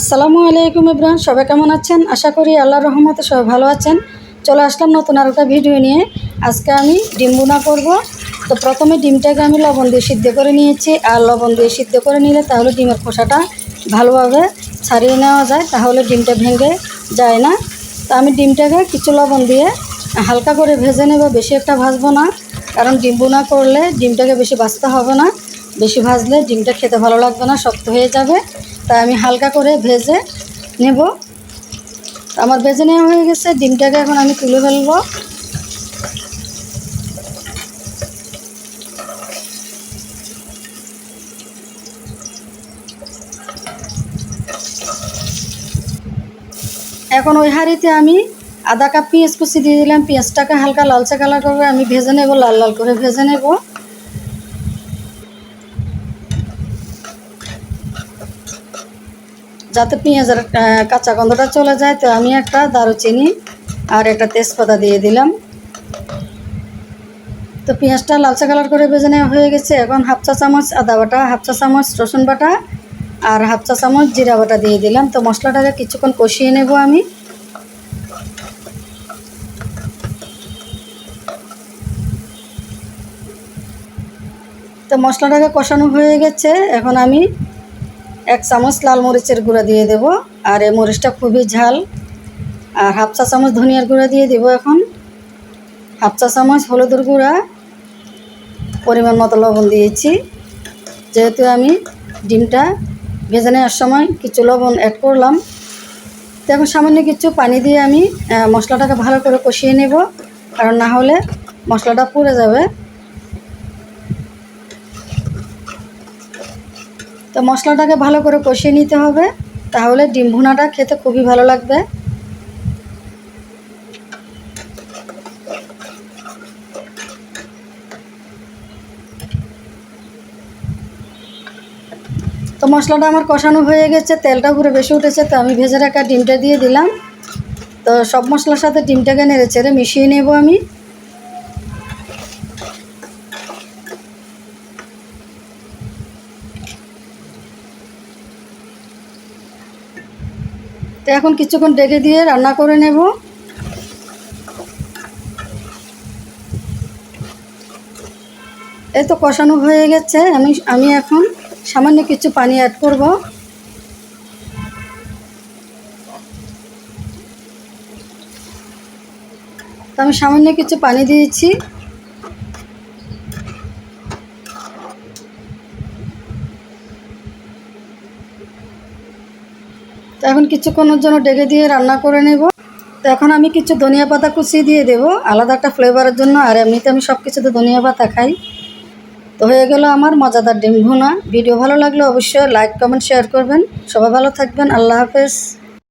আসসালামু আলাইকুম ইব্রাহিম সবাই কেমন আছেন? আশা করি আল্লাহর রহমতে সবাই ভালো আছেন। চলে আসলাম নতুন আর একটা ভিডিও নিয়ে। আজকে আমি ডিম বুনা করব। তো প্রথমে ডিমটাকে আমি লবণ দিয়ে সিদ্ধ করে নিয়েছি। আর লবণ দিয়ে সিদ্ধ করে নিলে তাহলে ডিমের খোসাটা ভালোভাবে ছাড়িয়ে নেওয়া যায়, তাহলে ডিমটা ভেঙে যায় না। তো আমি ডিমটাকে কিছু লবণ দিয়ে হালকা করে ভেজে নেব, বেশি একটা ভাজবো না। কারণ ডিম বুনা করলে ডিমটাকে বেশি ভাজতে হবে না। বেশি ভাজলে ডিমটা খেতে ভালো লাগবে না, শক্ত হয়ে যাবে। তাই আমি হালকা করে ভেজে নেব। আমার ভেজে নেওয়া হয়ে গেছে, ডিমটাকে এখন আমি তুলে ফেলব। এখন ওই হাঁড়িতে আমি আধা কাপ পেঁয়াজ কুচি দিয়ে দিলাম। পেঁয়াজটাকে হালকা লালচে কালার করে আমি ভেজে নেব, লাল লাল করে ভেজে নেব। যাতে পেঁয়াজের কাঁচা গন্ধটা চলে যায়, তো আমি একটা দারুচিনি আর একটা তেজপাতা দিয়ে দিলাম। তো পেঁয়াজটা লালচা কালার করে ভেজে নেওয়া হয়ে গেছে। এখন হাফ চা চামচ আদা বাটা, হাফ চা চামচ রসুন বাটা আর হাফ চা চামচ জিরা বাটা দিয়ে দিলাম। তো মশলাটাকে কিছুক্ষণ কষিয়ে নেব আমি। তো মশলাটাকে কষানো হয়ে গেছে। এখন আমি এক চামচ লাল মরিচের গুঁড়া দিয়ে দেব, আর এই মরিচটা খুবই ঝাল। আর হাফ চা চামচ ধনিয়ার গুঁড়া দিয়ে দেব এখন। হাফ চা চামচ হলুদের গুঁড়া, পরিমাণ মতো লবণ দিয়েছি। যেহেতু আমি ডিমটা ভেজে নেওয়ার সময় কিছু লবণ অ্যাড করলাম, তো এখন সামান্য কিছু পানি দিয়ে আমি মশলাটাকে ভালো করে কষিয়ে নেব, কারণ না হলে মশলাটা পুড়ে যাবে। তো মশলাটাকে ভালো করে কষিয়ে নিতে হবে। তাহলে ডিম ভুনাটা খেতে খুবই ভালো লাগবে। তো মশলাটা আমার কষানো হয়ে গেছে, তেলটা পুরো বেশি উঠেছে, তো আমি ভেজে রাখা ডিমটা দিয়ে দিলাম। তো সব মশলার সাথে ডিমটাকে নেড়ে চেড়ে মিশিয়ে নেব আমি। এখন কিছুক্ষণ ডেকে দিয়ে রান্না করে নেব। এই তো কষানো হয়ে গেছে। আমি আমি এখন সামান্য কিছু পানি অ্যাড করব। আমি সামান্য কিছু পানি দিয়েছি। তো এখন কিছুক্ষণের জন্য ডেকে দিয়ে রান্না করে নেব। তো এখন আমি কিছু ধনিয়া পাতা কুচিয়ে দিয়ে দেবো। আলাদা একটা ফ্লেভারের জন্য। আর এমনিতে আমি সব কিছুতে ধনিয়া পাতা খাই। তো হয়ে গেল আমার মজাদার ডিম ভুনা। ভিডিও ভালো লাগলে অবশ্যই লাইক, কমেন্ট, শেয়ার করবেন। সবাই ভালো থাকবেন। আল্লাহ হাফেজ।